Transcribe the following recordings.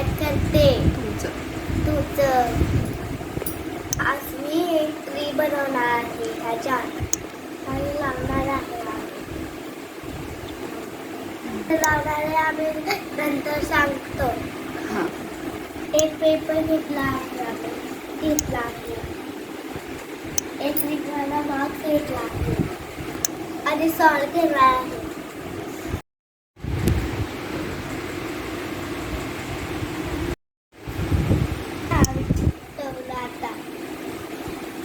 स्वागत करते. तुझं आज मी एक ट्री बनवणार आहे ह्याच्यात आणि लावणार आहे लावणार आम्ही नंतर सांगतो. एक पेपर घेतला आहे आम्ही. घेतला आहे. एक विकवायला मार्क्स घेतला आहे. आणि सॉल्व केला आहे आम्ही चिकटवलं आता सगळ्या मी आता चिकटवलं आता मी हे सॉल्ट बॉक्सवर काढून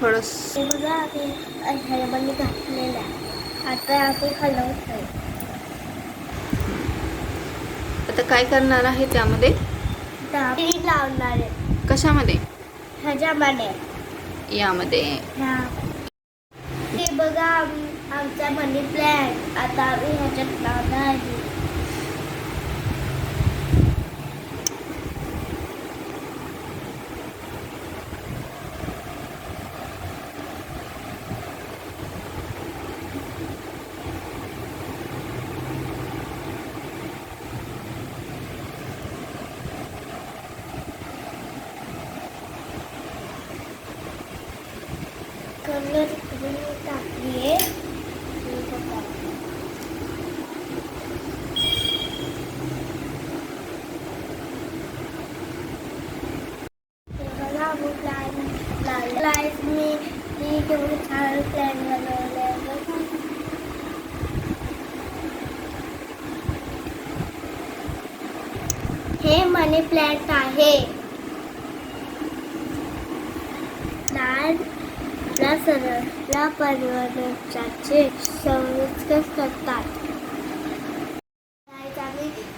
थोडस. बघा आम्ही घातलेलं आता आता काय करणार आहे त्यामध्ये? लावणार आहे. कशामध्ये? ह्याच्यामध्ये. यामध्ये. हे. बघा आमचा मनी प्लॅन आता आम्ही ह्याच्यात नाही आहे. कलर करून टाकली आहे हे बघा. प्लॅन मी मी छान प्लॅन बनवलं हे मनी प्लॅन्ट आहे. लाल ला सरळला पर्यावरणाचे संरक्षण करतात.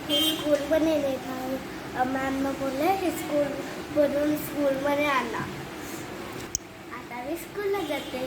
हे स्कूल बनवले मॅम बोलले हे स्कूल बनवून स्कूलमध्ये आणला आता मी स्कूलला जाते.